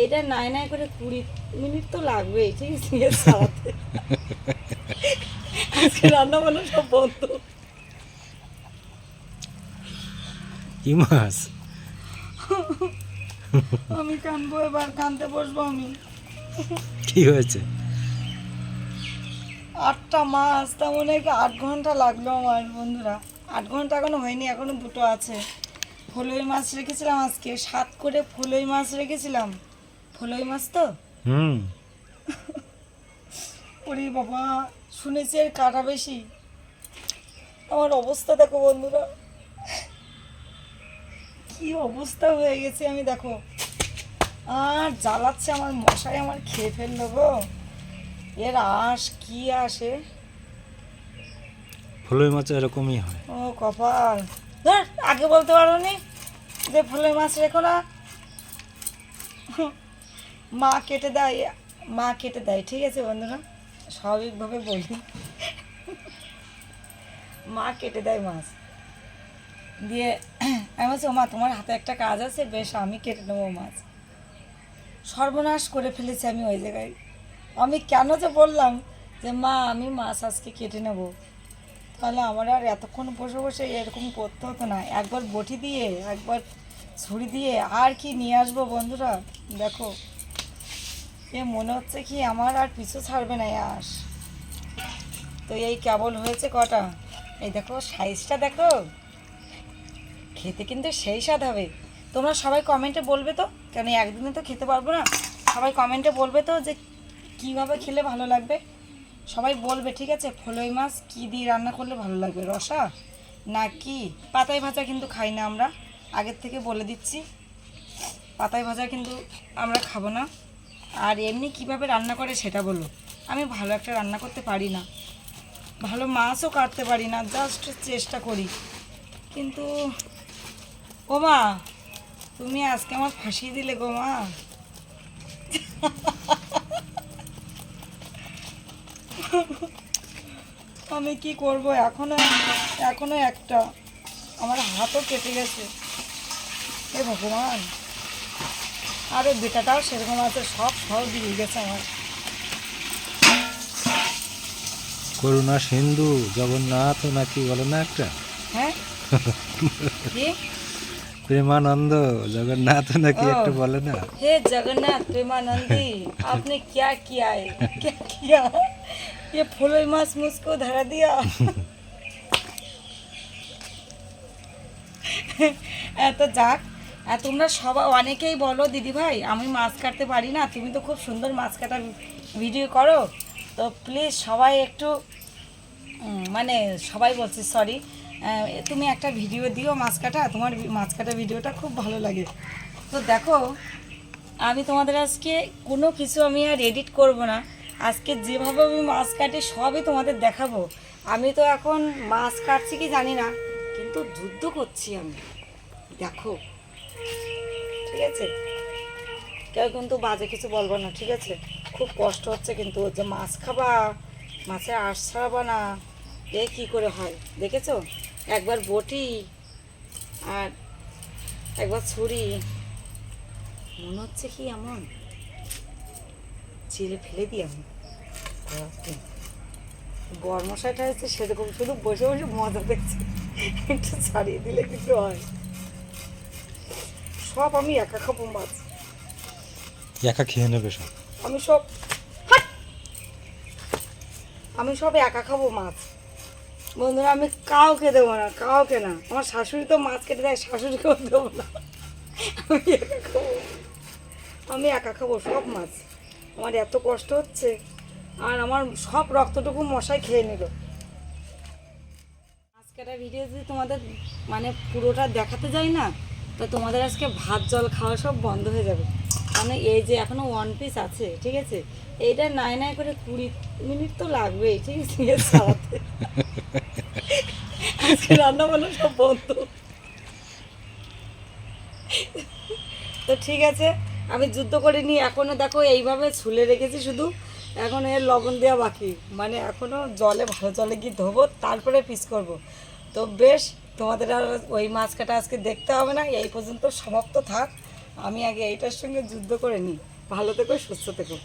এইটা নাই নাই করে কুড়ি মিনিট তো লাগবেই ঠিক আছে? সারাতে। আজকে রান্না বান্না সব বন্ধ। কি মাছ? আমি কানবো এবার কানতে বসবো আমি। কি হয়েছে? আটটা মাস তার মনে হয় আট ঘণ্টা লাগল আমার বন্ধুরা। আট ঘণ্টা এখনও হয়নি এখনও দুটো আছে। ফলই মাছ রেখেছিলাম আজকে সাত করে ফলই মাছ রেখেছিলাম। ফলই মাছ তো? হুম। ওরে বাবা শুনেছি এর কাটা বেশি। আমার অবস্থা দেখো বন্ধুরা। কি অবস্থা হয়ে গেছে আমি দেখো। আর জ্বালাচ্ছে আমার মশাই আমার খেয়ে ফেলল গো। এর আঁশ কি আসে ফলই মাছ এরকমই হয়। ও কপাল। ধর আগে বলতে পারো নি যে ফলের মাছ রেখো না। মা কেটে দেয়, মা কেটে দেয়, ঠিক আছে বন্ধুরা? স্বাভাবিকভাবে বলি। মা কেটে দেয় মাছ। দিয়ে, আমি বলছি "ও মা তোমার হাতে একটা কাজ আছে, বেশ, আমি কেটে নেব মাছ। সর্বনাশ করে ফেলেছি আমি ওই জায়গায়। আমি কেন যে বললাম যে, মা, আমি মাছ আজকে কেটে নেব। তাহলে আমার আর এতক্ষণ বসে বসে এরকম করতে হতো না। একবার বটি দিয়ে, একবার ছুরি দিয়ে, আর কি নিয়ে আসব বন্ধুরা? দেখো। এ মনে হচ্ছে কি আমার আর পিছু ছাড়বে না আস তো এই কেবল হয়েছে কটা? এই দেখো, সাইজটা দেখো। খেতে কিন্তু সেই স্বাদ হবে। তোমরা সবাই কমেন্টে বলবে তো, কেন একদিনে তো খেতে পারব না? সবাই কমেন্টে বলবে তো যে কীভাবে খেলে ভালো লাগবে। সবাই বলবে, ঠিক আছে ফলই মাছ কী দিয়ে রান্না করলে ভালো লাগবে, রসা? না কি? পাতায় ভাজা কিন্তু খাই না আমরা। আগের থেকে বলে দিচ্ছি, পাতায় ভাজা কিন্তু আমরা খাব না। আর এমনি কীভাবে রান্না করে সেটা বলো। আমি ভালো একটা রান্না করতে পারি না। ভালো মাছও কাটতে পারি না জাস্ট চেষ্টা করি। কিন্তু, ও মা, তুমি আজকে আমার ফাঁসিয়ে দিলে গো মা। আমি কি করব? এখনও এখনও একটা। আমার হাতও কেটে গেছে। এ ভগবান। আরে বেটাটাও সেরকম আছে সব সব দিয়ে গেছে আমার করুণা সিন্ধু জগন্নাথ নাকি বলে না একটা হ্যাঁ কি প্রেমানন্দ জগন্নাথ নাকি ও। একটা বলে না हे जगन्नाथ प्रेमानंदी आपने क्या किया है क्या किया ये फूलोई मास मुझको धरा दिया এত যাক আর তোমরা সবাই অনেকেই বলো, দিদি ভাই, আমি মাছ কাটতে পারি না। তুমি তো খুব সুন্দর মাছ কাটা ভিডিও করো। তো প্লিজ সবাই একটু মানে সবাই বলছে সরি তুমি একটা ভিডিও দিও মাছ কাটা। তোমার মাছ কাটা ভিডিওটা খুব ভালো লাগে। তো দেখো, আমি তোমাদের আজকে কোনো কিছু আমি আর এডিট করব না। আজকে যেভাবে আমি মাছ কাটি, সবই তোমাদের দেখাবো। আমি তো এখন মাছ কাটছি কি জানি না, কিন্তু যুদ্ধ করছি আমি। দেখো। ঠিক আছে? কেউ কিন্তু বাজে কিছু বলব না, ঠিক আছে? খুব কষ্ট হচ্ছে কিন্তু যে মাছ খাবা, মাছের আশ ছাড়াবা না। এ কী করে হয়? দেখেছ? একবার বটি আর একবার ছুরি। মনে হচ্ছে কি এমন? ছেলে ফেলে দিই আমি। বর্মশাটা হচ্ছে সেরকম শুধু বসে বসে মজা দেখছে। একটু ছাড়িয়ে দিলে কিন্তু হয়। সব আমি একা খাব মাছ। একা খেয়ে নেবে সব? আমি সব আমি সব একা খাব মাছ। বন্ধুরা আমি কাউকে দেবো না কাউকে না। আমার শাশুড়ি তো মাছ কেটে দেয় শাশুড়িকেও দেবো না। আমি একা খাব। আমি একা খাব সব মাছ। আমার এত কষ্ট হচ্ছে। আর আমার সব রক্তটুকু মশাই খেয়ে নিল। মাছ কাটা ভিডিও যদি তোমাদের মানে পুরোটা দেখাতে যাই না তো তোমাদের আজকে ভাত, জল, খাওয়া সব বন্ধ হয়ে যাবে। মানে এই যে এখনও ওয়ান পিস আছে, ঠিক আছে? এইটা নাই নাই করে কুড়ি মিনিট তো লাগবেই, ঠিক আছে? আজকে রান্না বান্না সব বন্ধ। তো ঠিক আছে, আমি যুদ্ধ করে নিই এখনও দেখো এইভাবে ছুলে রেখেছি শুধু। এখন এর লবণ দেওয়া বাকি। মানে এখনও জলে, ভালো জলে গিয়ে ধোবো, তারপরে পিস করব। তো বেশ তোমাদের আর ওই মাছ কাটা আজকে দেখতে হবে না, এই পর্যন্ত সমাপ্ত থাক। আমি আগে এইটার সঙ্গে যুদ্ধ করে নিই। ভালো থেকো, সুস্থ থেকো।